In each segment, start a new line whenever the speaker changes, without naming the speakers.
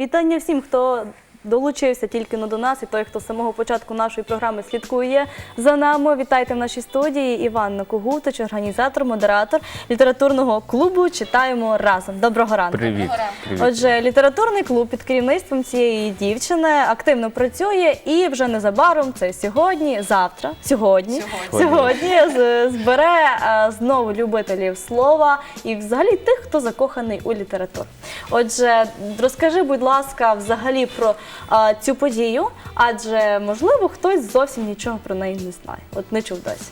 Вітання всім, хто долучився тільки но до нас, і той, хто з самого початку нашої програми слідкує за нами. Вітайте в нашій студії Іванна Когутич, організатор, модератор літературного клубу Читаємо разом. Доброго ранку.
Привіт. Привіт.
Отже, літературний клуб під керівництвом цієї дівчини активно працює і вже незабаром це сьогодні, завтра, сьогодні,
Сьогодні.
сьогодні збере е, знову любителів слова і взагалі тих, хто закоханий у літературу. Отже, розкажи, будь ласка, взагалі про е, цю подію, адже можливо хтось зовсім нічого про неї не знає. От не чув досі.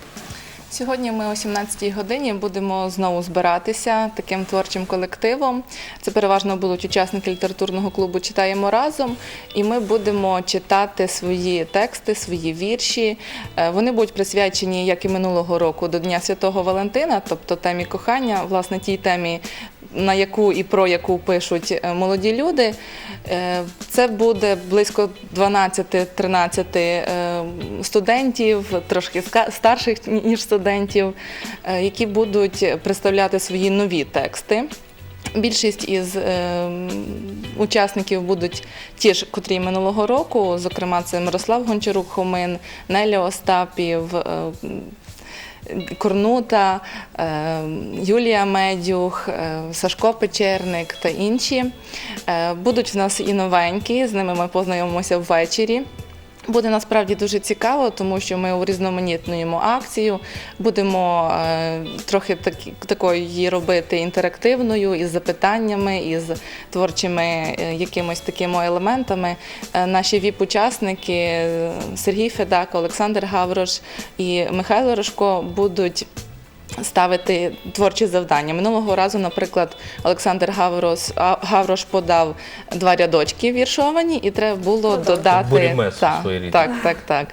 Сьогодні ми о 17-й годині будемо знову збиратися таким творчим колективом. Це переважно будуть учасники літературного клубу Читаємо разом, і ми будемо читати свої тексти, свої вірші. Е, Вони будуть присвячені, як і минулого року, до Дня Святого Валентина, тобто темі кохання, власне, тій темі, на яку і про яку пишуть е, молоді люди. Е, Це буде близько 12-13 е, студентів, трошки старших ніж студентів, які будуть представляти свої нові тексти. Більшість із е, учасників будуть ті ж, котрі минулого року. Зокрема, це Мирослав Гончарук Хомин, Неля Остапів. е, Корнута, е, Юлія Медюх, е, Сашко Печерник та інші. Е, Будуть в нас і новенькі, з ними ми познайомимося ввечері. Буде насправді дуже цікаво, тому що ми урізноманітнуємо акцію, будемо е, трохи так, такою її робити інтерактивною, із запитаннями, із творчими е, якимось такими елементами. Е, наші ВІП-учасники Сергій Федак, Олександр Гаврош і Михайло Рожко будуть ставити творчі завдання. Минулого разу, наприклад, Олександр Гаврос, Гаврош подав два рядочки віршовані, і треба було додати. Так, так, так, так.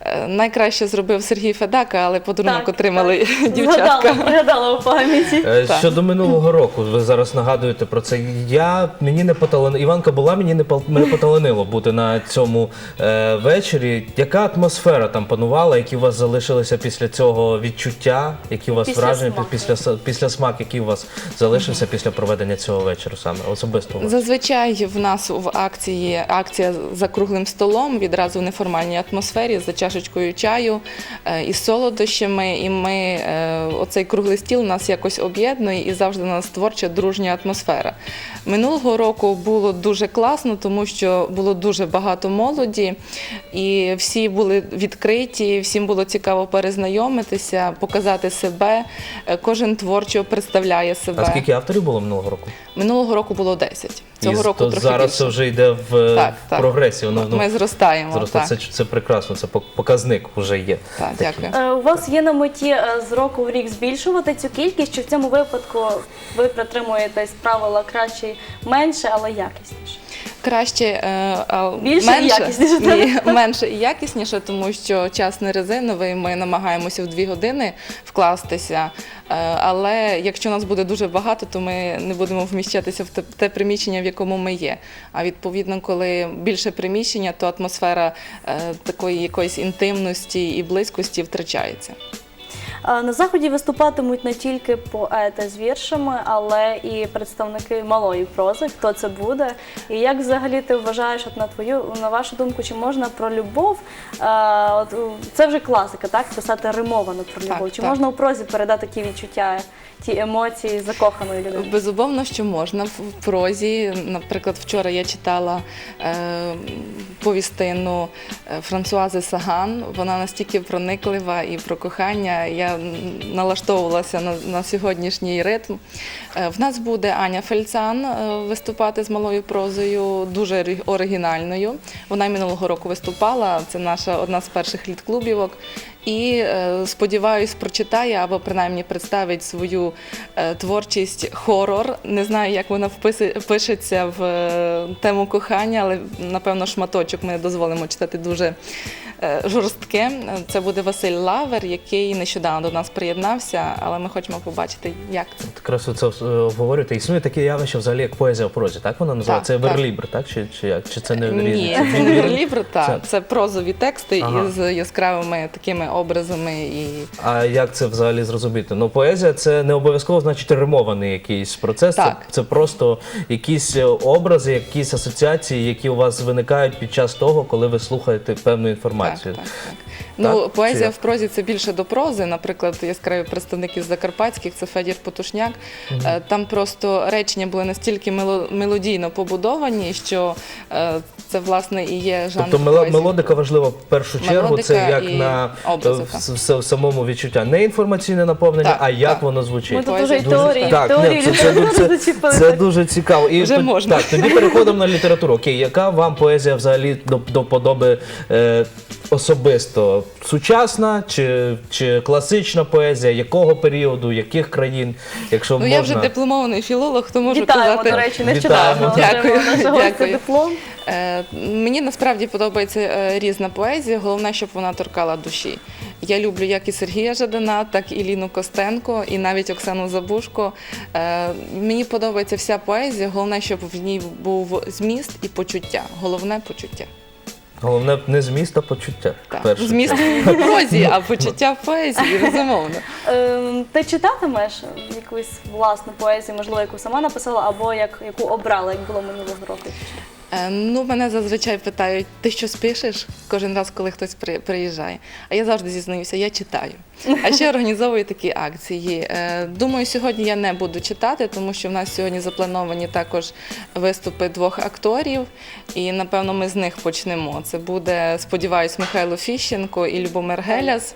Е, Найкраще зробив Сергій Федака, але подарунок
Так,
отримали
так.
дівчатка.
Згадала, пригадала у пам'яті.
Е,
Так.
Щодо минулого року, ви зараз нагадуєте про це. Я мені не поталанило. Іванка була, мені не пал- не поталанило бути на цьому е, вечорі. Яка атмосфера там панувала? Які у вас залишилися після цього відчуття? Які у вас
Після
враження
смаку.
після після смак, який у вас залишився після проведення цього вечора саме особисто? у вас?
Зазвичай в нас в акції акція за круглим столом, відразу в неформальній атмосфері, за чашечкою чаю е, із солодощами. І ми е, оцей круглий стіл нас якось об'єднує і завжди у нас творча дружня атмосфера. Минулого року було дуже класно, тому що було дуже багато молоді, і всі були відкриті, всім було цікаво перезнайомитися, показати себе. Е, Кожен творчо представляє себе.
А скільки авторів було минулого року?
Минулого року було 10. Цього
І
року
то
трохи
зараз
більше.
це вже йде в
Так, так.
прогресії. Воно, ну,
Ми зростаємо.
зросте.
так.
Це, це прекрасно, це пок- показник вже є.
Так,
такий.
дякую.
Е, У вас є на меті е, з року в рік збільшувати цю кількість, чи в цьому випадку ви притримуєтесь правила краще менше, але якісніше?
Краще е, а,
Більше і
менше,
якісніше,
ні, менше і якісніше, тому що час не резиновий. Ми намагаємося в дві години вкластися. Е, але якщо нас буде дуже багато, то ми не будемо вміщатися в те, те приміщення, в якому ми є. А відповідно, коли більше приміщення, то атмосфера е, такої якоїсь інтимності і близькості втрачається.
На заході виступатимуть не тільки поети з віршами, але і представники малої прози. Хто це буде? І як взагалі ти вважаєш, от на твою на вашу думку, чи можна про любов? От це вже класика, так писати римовано про
Так,
любов. Чи
так.
можна у прозі передати ті відчуття, ті емоції закоханої людини?
Безумовно, що можна в прозі. Наприклад, вчора я читала е, повістину е, Франсуази Саган. Вона настільки прониклива і про кохання. Я налаштовувалася на, на сьогоднішній ритм. Е, в нас буде Аня Фельцан е, виступати з малою прозою, дуже оригінальною. Вона минулого року виступала. Це наша одна з перших літклубівок. І е, сподіваюсь, прочитає або принаймні представить свою е, творчість хорор. Не знаю, як вона вписи, пишеться в е, тему кохання, але напевно шматочок ми дозволимо читати дуже жорстке. Це буде Василь Лавер, який нещодавно до нас приєднався, але ми хочемо побачити, як це.
Якраз це обговорюєте. Існує таке явище взагалі, як поезія в прозі, так вона називається?
Так,
Це
так.
верлібр, так? Чи, чи як? Чи це не
Ні, це не верлібр, так.
Це-
Це прозові тексти
Ага.
із яскравими такими образами і
А як це взагалі зрозуміти? Ну, поезія це не обов'язково значить римований якийсь процес. Це,
Так.
це просто якісь е, образи, якісь асоціації, які у вас виникають під час того, коли ви слухаєте певну інформацію.
Так, так, так. Ну, поезія в прозі це більше до прози. Наприклад, яскраві представники Закарпатських, це Федір Потушняк. Е, Там просто речення були настільки мелодійно побудовані, що е, це власне і є жанр
Тобто
поезії.
мелодика важлива в першу чергу, це як
і
на
образи,
е, в,
так.
в самому відчуття. Не інформаційне наповнення,
Так,
а як
так.
воно звучить.
Ми тут
дуже
теорії,
Так,
теорії
ні, це, це, це, це дуже цікаво. І
Вже
то-
можна.
Так, тоді переходимо на літературу. Окей, яка вам поезія взагалі до, до подоби е, особисто? Сучасна чи, чи класична поезія? Якого періоду, яких країн? Якщо
Ну,
можна.
я вже дипломований філолог, то можу
Вітаємо,
казати.
до речі, нещодавно
Дякую,
наша
дякую.
диплом.
Е, Мені насправді подобається е, різна поезія, головне, щоб вона торкала душі. Я люблю як і Сергія Жадана, так і Ліну Костенко, і навіть Оксану Забушко. Е, Мені подобається вся поезія, головне, щоб в ній був зміст і почуття. Головне почуття.
Головне не зміст, а почуття.
Так. Зміст в прозі, а почуття в поезії, безумовно.
Ем, Ти читатимеш якусь власну поезію, можливо, яку сама написала, або як, яку обрала, як було минулого року?
Е, Ну, мене зазвичай питають, ти що спишеш кожен раз, коли хтось при- приїжджає. А я завжди зізнаюся, я читаю. А ще організовую такі акції. Е, Думаю, сьогодні я не буду читати, тому що в нас сьогодні заплановані також виступи двох акторів, і напевно ми з них почнемо. Це буде, сподіваюсь, Михайло Фіщенко і Любомир Геляс.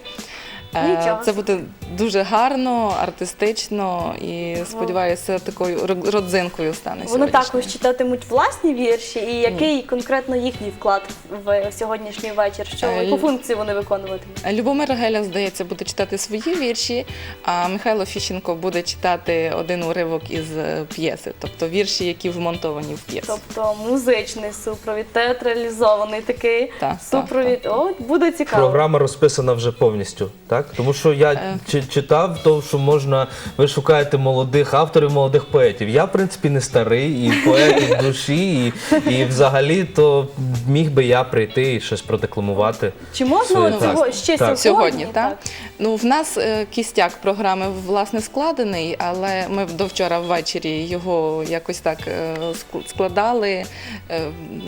Е,
Нічого
Це буде дуже гарно, артистично і сподіваюся, такою род- родзинкою стане
Вони також читатимуть власні вірші, і який конкретно їхній вклад в сьогоднішній вечір? Що
Е,
яку функцію вони виконуватимуть?
Любомир Геля, здається, буде читати свої вірші, а Михайло Фіщенко буде читати один уривок із е, п'єси, тобто вірші, які вмонтовані в п'єсу.
Тобто музичний супровід, театралізований такий
Так,
супровід. О, буде цікаво.
Програма розписана вже повністю, так? Тому що я
Е.
чи- читав, то що можна, ви шукаєте молодих авторів, молодих поетів. Я, в принципі, не старий, і поет від душі, і, і взагалі то міг би я прийти і щось продекламувати.
Чи можна
Своє,
цього
так.
ще
Так.
сьогодні?
Сьогодні, так? Ну, в нас е, кістяк програми власне складений, але ми до вчора ввечері його якось так е, ск- складали, е,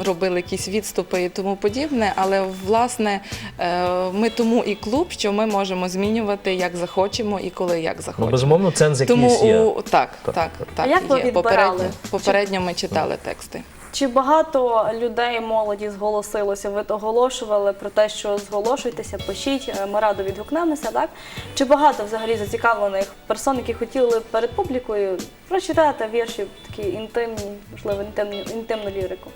робили якісь відступи і тому подібне. Але власне е, ми тому і клуб, що ми можемо змінювати як захочемо і коли як
Ну,
захочемо.
безумовно, ценз
Тому
якийсь є.
у так,
Так,
так,
так.
так,
А як ви
є.
відбирали?
Попередньо, попередньо ми читали тексти.
Чи багато людей молоді зголосилося? Ви оголошували про те, що зголошуйтеся, пишіть, е, ми радо відгукнемося, так? Чи багато взагалі зацікавлених персон, які хотіли перед публікою прочитати вірші, такі інтимні, можливо, інтимні, інтимну лірику?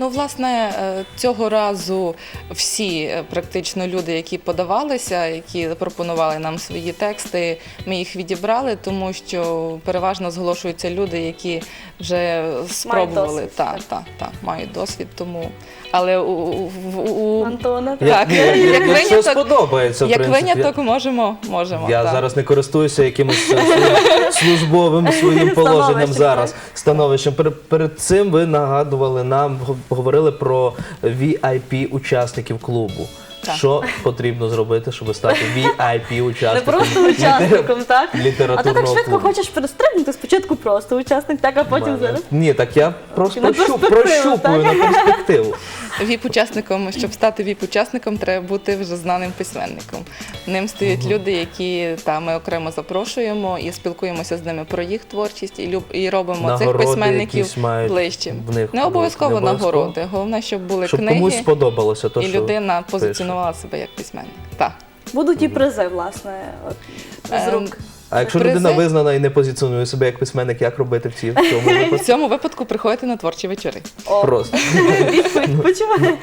Ну, власне, е, цього разу всі е, практично люди, які подавалися, які пропонували нам свої тексти, ми їх відібрали, тому що переважно зголошуються люди, які вже спробували
досвід,
так,
так.
так, так, мають досвід. Тому але у, у, у, у так, як виняток-
сподобається,
як виняток можемо, можемо.
Я
так.
зараз не користуюся якимось е, службовим своїм положенням зараз. Становищем. Перед цим ви нагадували нам, го- говорили про VIP учасників клубу.
Так.
Що потрібно зробити, щоб стати VIP
не
учасником?
просто учасником, так? А ти так швидко
клубу.
хочеш перестрибнути спочатку просто учасник, так, а потім
Мене-
зараз.
Ні, так я просто прощу- прощупую
так?
на перспективу.
Віп-учасником, щоб стати віп-учасником, треба бути вже знаним письменником. Ним стоять люди, які та ми окремо запрошуємо і спілкуємося з ними про їх творчість і люб і робимо цих письменників ближчим.
в них
Не обов'язково
не
нагороди. Головне, щоб були
Щоб
книги
комусь сподобалося, то
і
що
людина
пише.
позиціонувала себе як письменник. Так.
Будуть і призи, власне, от, з
Ем,
рук.
А якщо
Призи?
людина визнана і не позиціонує себе як письменник, як робити в цій- в цьому
В
випадку?
цьому випадку приходити на творчі вечори
О,
Просто.
відповідь почуває.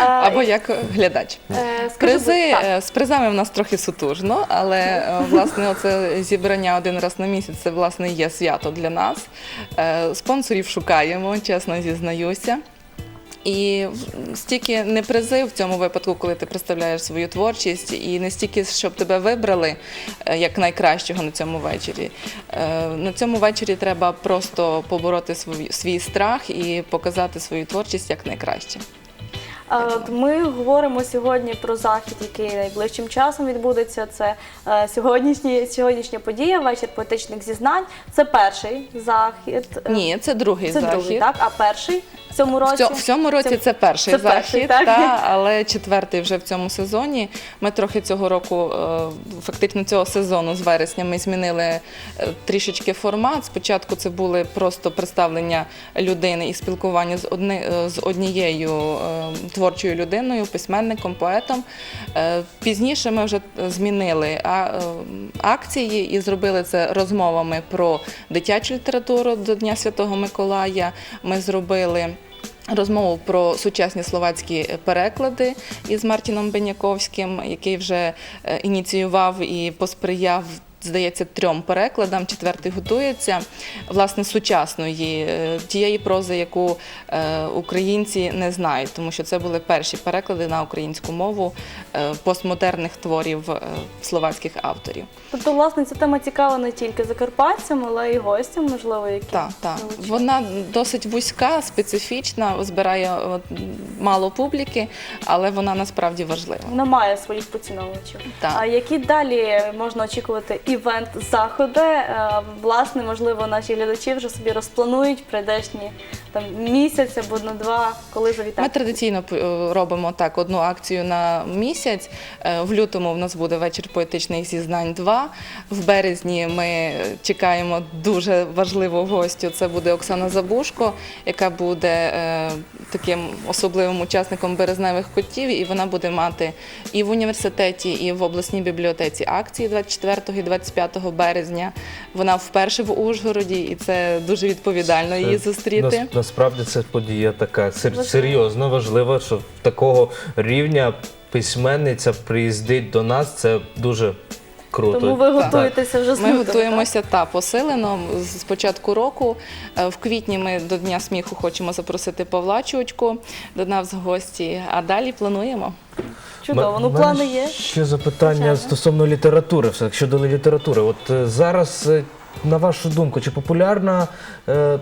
Або як глядач.
е,
Призи е, з призами в нас трохи сутужно, але е, власне оце зібрання один раз на місяць це власне є свято для нас. Спонсорів шукаємо, чесно зізнаюся. І стільки не призи в цьому випадку, коли ти представляєш свою творчість, і не стільки, щоб тебе вибрали е, як найкращого на цьому вечорі. Е, На цьому вечорі треба просто побороти свій, страх і показати свою творчість як найкраще.
Ми говоримо сьогодні про захід, який найближчим часом відбудеться. Це е, сьогоднішні, сьогоднішня подія, вечір поетичних зізнань. Це перший захід. е,
Ні, це другий
це
захід.
другий, так? А перший в цьому
В,
році?
цьо- в цьому році це, перший
це
захід,
перший, так?
та, але четвертий вже в цьому сезоні. Ми трохи цього року, е, фактично цього сезону з вересня, ми змінили е, трішечки формат. Спочатку це були просто представлення людини і спілкування з, одни, е, з однією творчою людиною, письменником, поетом. Пізніше ми вже змінили акції і зробили це розмовами про дитячу літературу до Дня Святого Миколая. Ми зробили. Розмову про сучасні словацькі переклади із Мартіном Беняковським, який вже е, ініціював і посприяв. Здається, трьом перекладам, четвертий готується власне сучасної е, тієї прози, яку е, українці не знають, тому що це були перші переклади на українську мову е, постмодерних творів словацьких авторів.
Тобто, власне, ця тема цікава не тільки закарпатцям, але й гостям, можливо, які
Так, так. Вона досить вузька, специфічна, збирає мало публіки, але вона насправді важлива.
Вона має своїх поціновувачів. А які далі можна очікувати івент заходи? Е, Власне, можливо, наші глядачі вже собі розпланують прийдешні там місяць або на два, коли
Ми традиційно е, робимо так одну акцію на місяць. Е, В лютому в нас буде вечір поетичних зізнань 2. В березні ми чекаємо дуже важливу гостю. Це буде Оксана Забушко, яка буде е, таким особливим учасником березневих котів, і вона буде мати і в університеті, і в обласній бібліотеці акції 24 і 25 березня. Вона вперше в Ужгороді, і це дуже відповідально її зустріти.
Нас- насправді це подія така сер- серйозно важлива, що такого рівня письменниця приїздить до нас. Це дуже круто.
Тому ви
Так.
готуєтеся вже з
Ми
лютого,
готуємося та посилено з з початку року. Е, В квітні ми до Дня сміху хочемо запросити Павла Чучку до нас в гості, а далі плануємо.
так? Чудово. Ну,
М- мене
плани є.
Ще запитання
Звичайно.
стосовно літератури. Все щодо літератури. От е, зараз, е, на вашу думку, чи популярна е,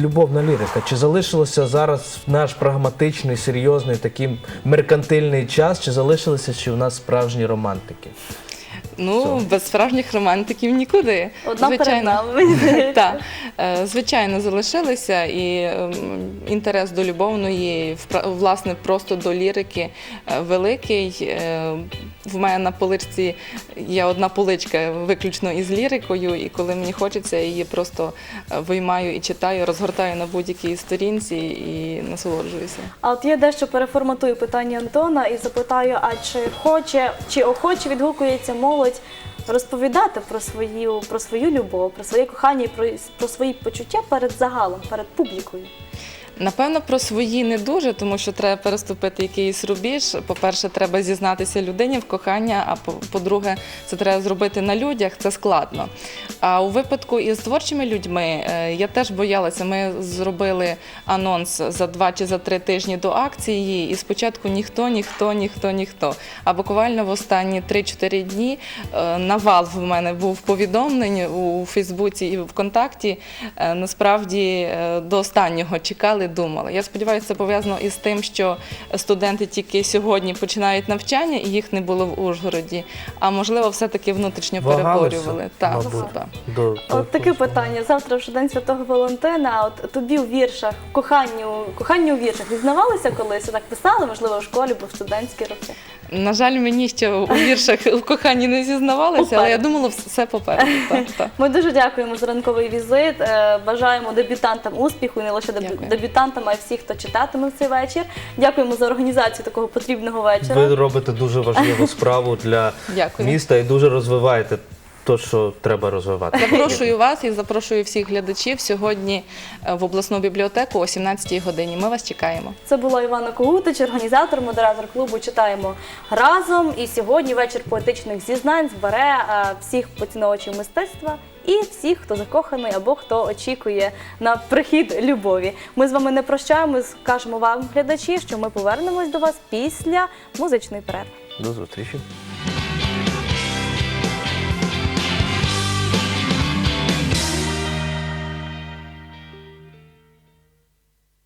любовна лірика? Чи залишилося зараз наш прагматичний, серйозний такий меркантильний час? Чи залишилися ще у нас справжні романтики?
Ну, без справжніх романтиків нікуди.
Одна здається.
Так, Е, звичайно, залишилися і ем, інтерес до любовної, власне, просто до лірики е, великий. В мене на поличці є одна поличка виключно із лірикою, і коли мені хочеться, я її просто е, виймаю і читаю, розгортаю на будь-якій сторінці і насолоджуюся.
А от я дещо переформатую питання Антона і запитаю: а чи хоче, чи охоче відгукується молодь розповідати про свою, про свою любов, про своє кохання і про, про свої почуття перед загалом, перед публікою?
Напевно, про свої не дуже, тому що треба переступити якийсь рубіж. По-перше, треба зізнатися людині в кохання, а по- по-друге, це треба зробити на людях, це складно. А у випадку із творчими людьми е, я теж боялася. Ми зробили анонс за два чи за три тижні до акції, і спочатку ніхто, ніхто, ніхто, ніхто. А буквально в останні 3-4 дні е, навал в мене був повідомлень у Фейсбуці і ВКонтакті. Е, Насправді до останнього чекали, думали. Я сподіваюся, це пов'язано із тим, що студенти тільки сьогодні починають навчання і їх не було в Ужгороді. А можливо, все-таки внутрішньо переборювали. Так,
мабуть.
От таке питання. Завтра вже день Святого Валентина. От тобі у віршах, коханню, коханню у віршах дізнавалися колись? Так писали, можливо, в школі, бо в студентські роки.
На жаль, мені ще у віршах у коханні не зізнавалися, але я думала, все попереду. Так, так.
Ми дуже дякуємо за ранковий візит. е, Бажаємо дебютантам успіху, і не лише дебю-
Дякую.
дебютантам, а й всіх, хто читатиме в цей вечір. Дякуємо за організацію такого потрібного вечора.
Ви робите дуже важливу справу для
Дякую.
міста і дуже розвиваєте те, що треба розвивати.
Запрошую вас і запрошую всіх глядачів сьогодні е, в обласну бібліотеку о 17 годині. Ми вас чекаємо.
Це була Івана Когутич, організатор, модератор клубу Читаємо разом. І сьогодні вечір поетичних зізнань збере е, всіх поціновувачів мистецтва і всіх, хто закоханий або хто очікує на прихід любові. Ми з вами не прощаємось, кажемо вам, глядачі, що ми повернемось до вас після музичної перерви.
До зустрічі.